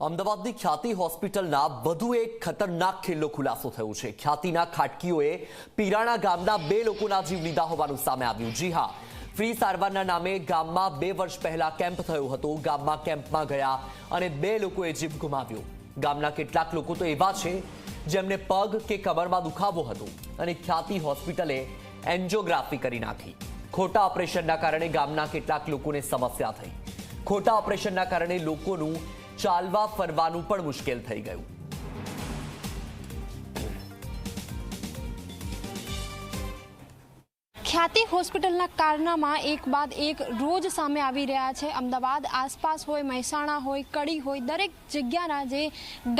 અમદાવાદની ખ્યાતિ હોસ્પિટલના વધુ એક ખતરનાક ખિલ્લો ખુલાસો થયો છે. ખ્યાતિના ખાટકીઓએ પીરાણા ગામના બે લોકોના જીવ લીધા હોવાનું સામે આવ્યું. જી હા, ફ્રી સારવારના નામે ગામમાં બે વર્ષ પહેલા કેમ્પ થયો હતો. ગામમાં કેમ્પમાં ગયા અને બે લોકોએ જીવ ગુમાવ્યો. ગામના કેટલાક લોકો તો એવા છે જેમને પગ કે કમરમાં દુખાવો હતો અને ખ્યાતિ હોસ્પિટલે એન્જિયોગ્રાફી કરી નાખી. ખોટા ઓપરેશનના કારણે ગામના કેટલાક લોકોને સમસ્યા થઈ. ખોટા ઓપરેશનના કારણે લોકોનું ચાલવા ફરવાનું પણ મુશ્કેલ થઈ ગયું. ખ્યાતિ હોસ્પિટલના કારનામાં એક બાદ એક રોજ સામે આવી રહ્યા છે. અમદાવાદ આસપાસ હોય, મહેસાણા હોય, કડી હોય, દરેક જગ્યાના જે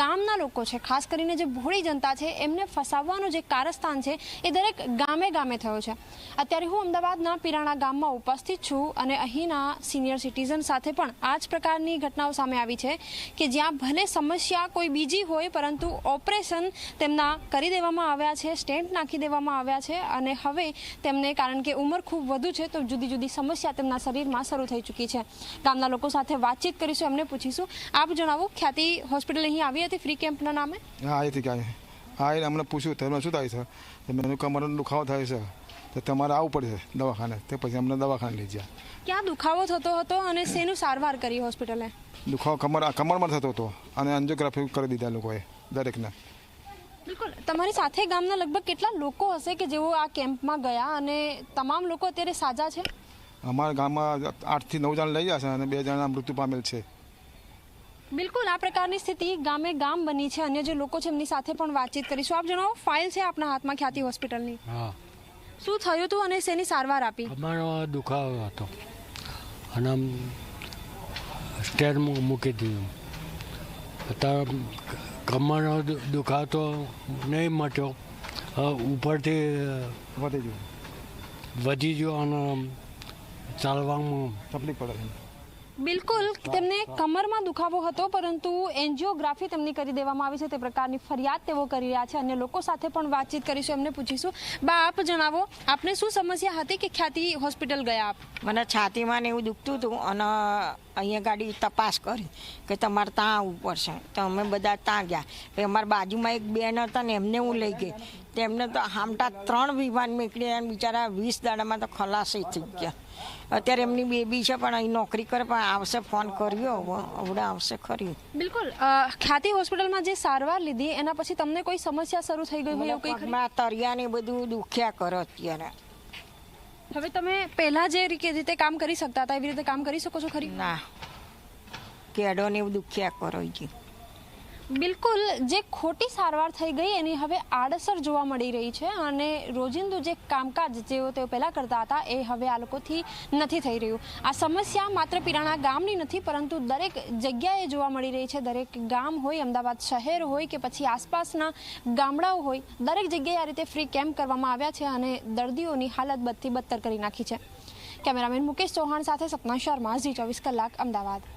ગામના લોકો છે, ખાસ કરીને જે ભોળી જનતા છે, એમને ફસાવવાનું જે કારસ્તાન છે, એ દરેક ગામે ગામે થયો છે. અત્યારે હું અમદાવાદના પીરાણા ગામમાં ઉપસ્થિત છું અને અહીંના સિનિયર સિટીઝન સાથે પણ આ જ પ્રકારની ઘટનાઓ સામે આવી છે કે જ્યાં ભલે સમસ્યા કોઈ બીજી હોય, પરંતુ ઓપરેશન તેમના કરી દેવામાં આવ્યા છે સ્ટેન્ટ નાખી દેવામાં આવ્યા છે અને હવે તેમને કારણ કે ઉંમર ખૂબ વધુ છે તો જુદી જુદી સમસ્યા તેમના શરીરમાં શરૂ થઈ ચૂકી છે. ગામના લોકો સાથે વાતચીત કરીશું એમને પૂછીશું. આપ જણાવો ખ્યાતિ હોસ્પિટલ અહીં આવી હતી? ફ્રી કેમ્પના નામે? હા અહીંથી ક્યાં હા એ અમને પૂછ્યું તમને શું થાય છે? મને કમરનો દુખાવો થાય છે. તો તમારે આવવું પડશે દવાખાને. તે પછી અમને દવાખાને લઈ ગયા. ક્યાં દુખાવો થતો હતો અને શેનું સારવાર કરી હોસ્પિટલે? દુખાવો કમર કમરમાં થતો હતો. અને એન્જિયોગ્રાફી કરી દીધા લોકોએ દરેકને. બિલકુલ. તમારી સાથે ગામના લગભગ કેટલા લોકો હશે કે જેઓ આ કેમ્પમાં ગયા અને તમામ લોકો અત્યારે સાજા છે? અમારા ગામમાં આઠથી નવ જણ લઈ જશે અને બે જણા મૃત્યુ પામેલ છે. બિલકુલ આ પ્રકારની સ્થિતિ ગામે ગામ બની છે. અન્ય જે લોકો છે એમની સાથે પણ વાતચીત કરીશું. આપ જણાવો ફાઇલ છે આપના હાથમાં ખ્યાતિ હોસ્પિટલની? હા. શું થયું હતું અને શેની સારવાર આપી? અમારો દુખાવો હતો. અને સ્ટેર મૂકી દીધું. અત્યારે કમરનો દુખાતો નહીં મટ્યો. ઉપરથી વધી ગયો. વધી ગયો અને ચાલવામાં તકલીફ પડે બિલકુલ તેમને કમરમાં દુખાવો હતો પરંતુ એન્જિયોગ્રાફી તેમની કરી દેવામાં આવી છે. તે પ્રકારની ફરિયાદ તેઓ કરી રહ્યા છે. અન્ય લોકો સાથે પણ વાતચીત કરીશું એમને પૂછીશું. બા આપ જણાવો આપને શું સમસ્યા હતી કે ખ્યાતિ હોસ્પિટલ ગયા આપ? મને છાતીમાં ને એવું દુખતું હતું અને અહીંયા ગાડી તપાસ કરી કે તમારે ત્યાં આવવું પડશે. તો અમે બધા ત્યાં ગયા. અમારા બાજુમાં એક બેન હતા ને એમને હું લઈ ગઈ. તેમને તો હામટા ત્રણ વિમાન નીકળ્યા અને બિચારા વીસ દાડામાં તો ખલાસી થઈ ગયા. અત્યારે એમની બેબી છે પણ અહીં નોકરી કરે પણ આવશે ફોન કર્યો. હવે આવશે ખરી. બિલકુલ. ખ્યાતિ હોસ્પિટલમાં જે સારવાર લીધી એના પછી તમને કોઈ સમસ્યા શરૂ થઈ ગઈ હોય એવું કંઈ ખરી? તરિયા ને બધું દુખ્યા કરે અત્યારે. હવે તમે પહેલા જે રીતે કામ કરી શકતા હતા, એવી રીતે કામ કરી શકો છો ખરી? ના. કેડો ને એવું દુખ્યા કરો છે બિલકુલ, જે ખોટી સારવાર થઈ ગઈ એની હવે આડઅસર જોવા મળી રહી છે અને રોજિંદુ જે કામકાજ જેઓ તેઓ પહેલાં કરતા હતા, એ હવે આ લોકોથી નથી થઈ રહ્યું. આ સમસ્યા માત્ર પીરાણા ગામની નથી, પરંતુ દરેક જગ્યાએ જોવા મળી રહી છે. દરેક ગામ હોય, અમદાવાદ શહેર હોય કે પછી આસપાસના ગામડાઓ હોય, દરેક જગ્યાએ આ રીતે ફ્રી કેમ્પ કરવામાં આવ્યા છે અને દર્દીઓની હાલત બદથી બદતર કરી નાખી છે. કેમેરામેન મુકેશ ચૌહાણ સાથે સપના શર્મા, ઝી ચોવીસ કલાક, અમદાવાદ.